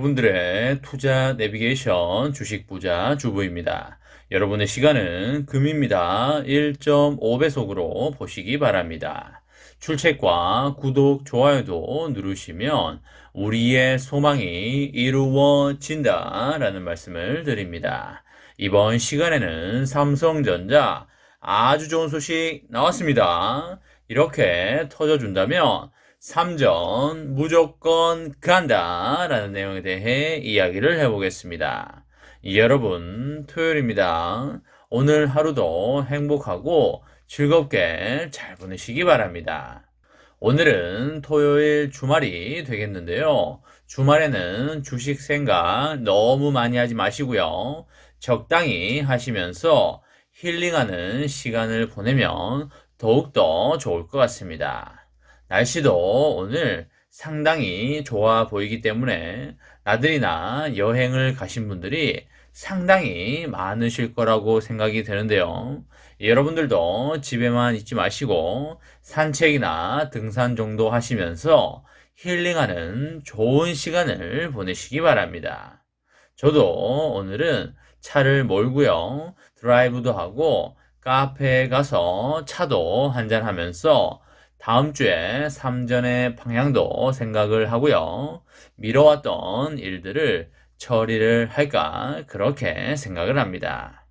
여러분들의 투자 내비게이션 주식 부자 주부입니다. 여러분의 시간은 금입니다. 1.5배속으로 보시기 바랍니다. 출첵과 구독, 좋아요도 누르시면 우리의 소망이 이루어진다 라는 말씀을 드립니다. 이번 시간에는 삼성전자 아주 좋은 소식 나왔습니다. 이렇게 터져준다면 3전 무조건 간다 라는 내용에 대해 이야기를 해보겠습니다. 여러분, 토요일입니다. 오늘 하루도 행복하고 즐겁게 잘 보내시기 바랍니다. 오늘은 토요일 주말이 되겠는데요. 주말에는 주식 생각 너무 많이 하지 마시고요. 적당히 하시면서 힐링하는 시간을 보내면 더욱더 좋을 것 같습니다. 날씨도 오늘 상당히 좋아 보이기 때문에 나들이나 여행을 가신 분들이 상당히 많으실 거라고 생각이 되는데요. 여러분들도 집에만 있지 마시고 산책이나 등산 정도 하시면서 힐링하는 좋은 시간을 보내시기 바랍니다. 저도 오늘은 차를 몰고요. 드라이브도 하고 카페에 가서 차도 한잔 하면서 다음 주에 3전의 방향도 생각을 하고요. 미뤄왔던 일들을 처리를 할까 그렇게 생각을 합니다.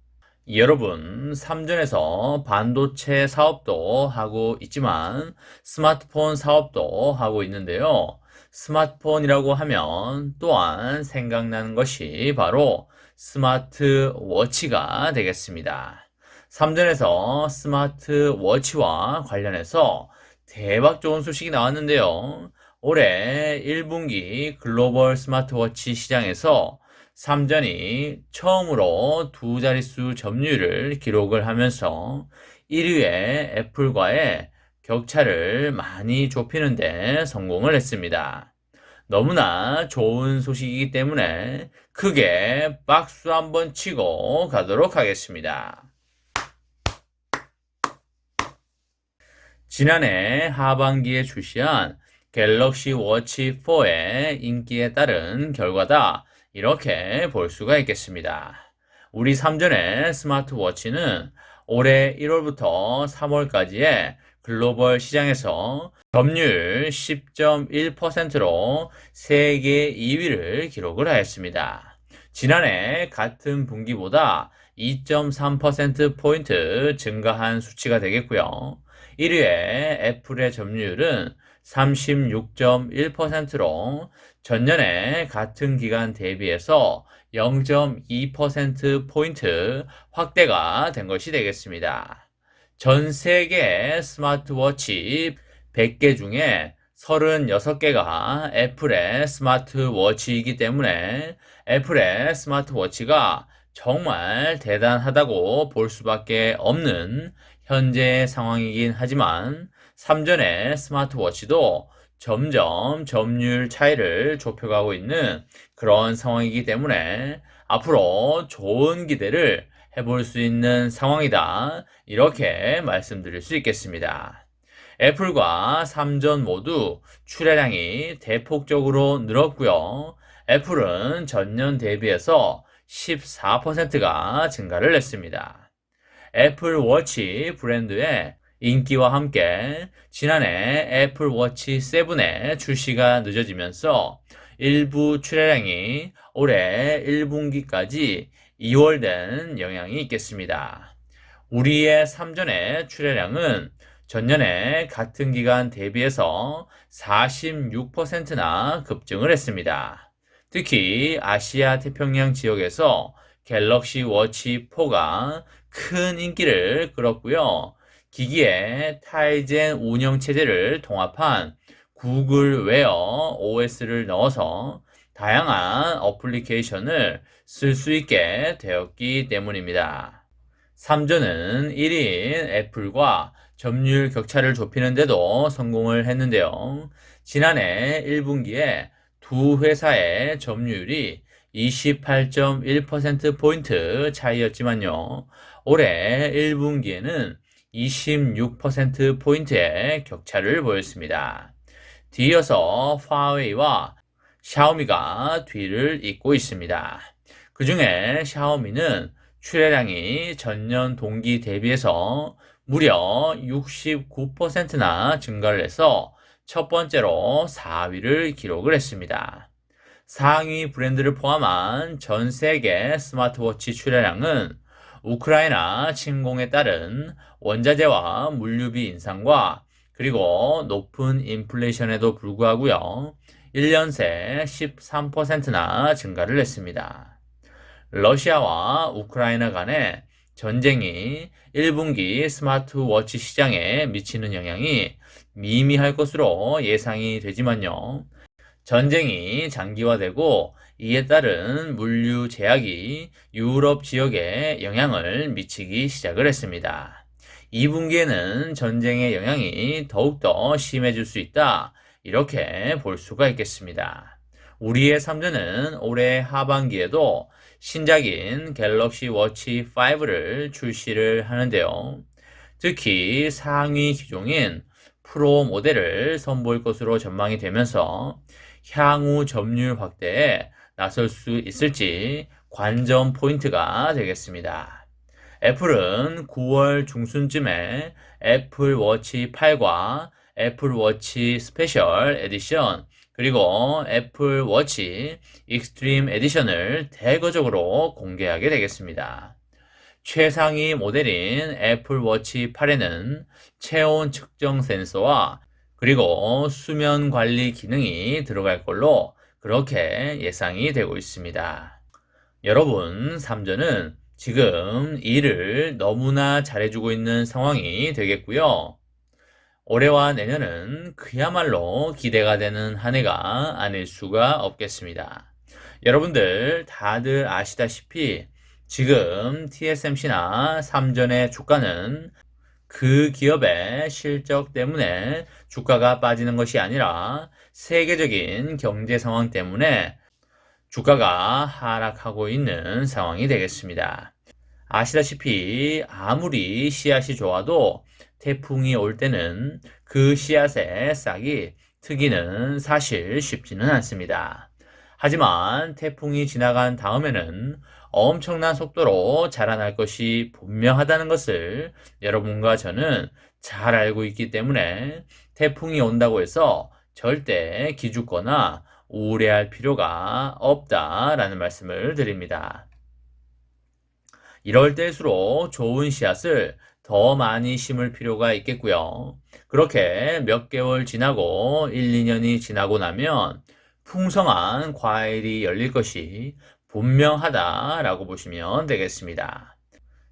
여러분, 3전에서 반도체 사업도 하고 있지만 스마트폰 사업도 하고 있는데요. 스마트폰이라고 하면 또한 생각나는 것이 바로 스마트워치가 되겠습니다. 3전에서 스마트워치와 관련해서 대박 좋은 소식이 나왔는데요. 올해 1분기 글로벌 스마트워치 시장에서 삼전이 처음으로 두 자릿수 점유율을 기록을 하면서 1위의 애플과의 격차를 많이 좁히는데 성공을 했습니다. 너무나 좋은 소식이기 때문에 크게 박수 한번 치고 가도록 하겠습니다. 지난해 하반기에 출시한 갤럭시 워치 4의 인기에 따른 결과다. 이렇게 볼 수가 있겠습니다. 우리 3전의 스마트워치는 올해 1월부터 3월까지의 글로벌 시장에서 점유율 10.1%로 세계 2위를 기록을 하였습니다. 지난해 같은 분기보다 2.3%포인트 증가한 수치가 되겠고요. 1위의 애플의 점유율은 36.1%로 전년에 같은 기간 대비해서 0.2%포인트 확대가 된 것이 되겠습니다. 전 세계 스마트워치 100개 중에 36개가 애플의 스마트워치이기 때문에 애플의 스마트워치가 정말 대단하다고 볼 수밖에 없는 현재 상황이긴 하지만 3전의 스마트워치도 점점 점유율 차이를 좁혀가고 있는 그런 상황이기 때문에 앞으로 좋은 기대를 해볼 수 있는 상황이다. 이렇게 말씀드릴 수 있겠습니다. 애플과 3전 모두 출하량이 대폭적으로 늘었고요. 애플은 전년 대비해서 14%가 증가를 했습니다. 애플 워치 브랜드의 인기와 함께 지난해 애플 워치 7의 출시가 늦어지면서 일부 출하량이 올해 1분기까지 2월된 영향이 있겠습니다. 우리의 3전의 출하량은 전년에 같은 기간 대비해서 46%나 급증을 했습니다. 특히 아시아 태평양 지역에서 갤럭시 워치 4가 큰 인기를 끌었고요. 기기에 타이젠 운영 체제를 통합한 구글 웨어 OS를 넣어서 다양한 어플리케이션을 쓸 수 있게 되었기 때문입니다. 3전은 1인 애플과 점유율 격차를 좁히는데도 성공을 했는데요. 지난해 1분기에 두 회사의 점유율이 28.1%포인트 차이였지만요. 올해 1분기에는 26%포인트의 격차를 보였습니다. 뒤이어서 화웨이와 샤오미가 뒤를 잇고 있습니다. 그 중에 샤오미는 출하량이 전년 동기 대비해서 무려 69%나 증가를 해서 첫 번째로 4위를 기록을 했습니다. 상위 브랜드를 포함한 전 세계 스마트워치 출하량은 우크라이나 침공에 따른 원자재와 물류비 인상과 그리고 높은 인플레이션에도 불구하고요. 1년 새 13%나 증가를 했습니다. 러시아와 우크라이나 간의 전쟁이 1분기 스마트워치 시장에 미치는 영향이 미미할 것으로 예상이 되지만요. 전쟁이 장기화되고 이에 따른 물류 제약이 유럽 지역에 영향을 미치기 시작을 했습니다. 2분기에는 전쟁의 영향이 더욱더 심해질 수 있다. 이렇게 볼 수가 있겠습니다. 우리의 삼전은 올해 하반기에도 신작인 갤럭시 워치 5를 출시를 하는데요. 특히 상위 기종인 프로 모델을 선보일 것으로 전망이 되면서 향후 점유율 확대에 나설 수 있을지 관전 포인트가 되겠습니다. 애플은 9월 중순쯤에 애플 워치 8과 애플 워치 스페셜 에디션 그리고 애플 워치 익스트림 에디션을 대거적으로 공개하게 되겠습니다. 최상위 모델인 애플 워치 8에는 체온 측정 센서와 그리고 수면 관리 기능이 들어갈 걸로 그렇게 예상이 되고 있습니다. 여러분, 3전은 지금 일을 너무나 잘해주고 있는 상황이 되겠고요. 올해와 내년은 그야말로 기대가 되는 한 해가 아닐 수가 없겠습니다. 여러분들 다들 아시다시피 지금 TSMC나 3전의 주가는 그 기업의 실적 때문에 주가가 빠지는 것이 아니라 세계적인 경제 상황 때문에 주가가 하락하고 있는 상황이 되겠습니다. 아시다시피 아무리 씨앗이 좋아도 태풍이 올 때는 그 씨앗의 싹이 트기는 사실 쉽지는 않습니다. 하지만 태풍이 지나간 다음에는 엄청난 속도로 자라날 것이 분명하다는 것을 여러분과 저는 잘 알고 있기 때문에 태풍이 온다고 해서 절대 기죽거나 우울해할 필요가 없다라는 말씀을 드립니다. 이럴 때일수록 좋은 씨앗을 더 많이 심을 필요가 있겠고요. 그렇게 몇 개월 지나고 1, 2년이 지나고 나면 풍성한 과일이 열릴 것이 분명하다라고 보시면 되겠습니다.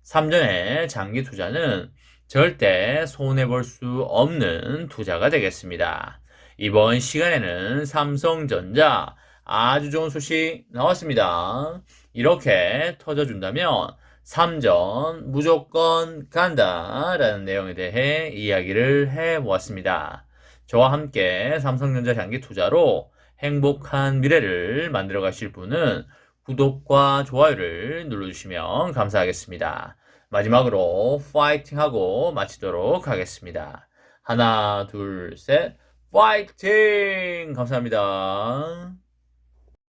3전의 장기 투자는 절대 손해볼 수 없는 투자가 되겠습니다. 이번 시간에는 삼성전자 아주 좋은 소식 나왔습니다. 이렇게 터져준다면 3전 무조건 간다 라는 내용에 대해 이야기를 해 보았습니다. 저와 함께 삼성전자 장기 투자로 행복한 미래를 만들어 가실 분은 구독과 좋아요를 눌러주시면 감사하겠습니다. 마지막으로 파이팅 하고 마치도록 하겠습니다. 하나, 둘, 셋, 파이팅! 감사합니다.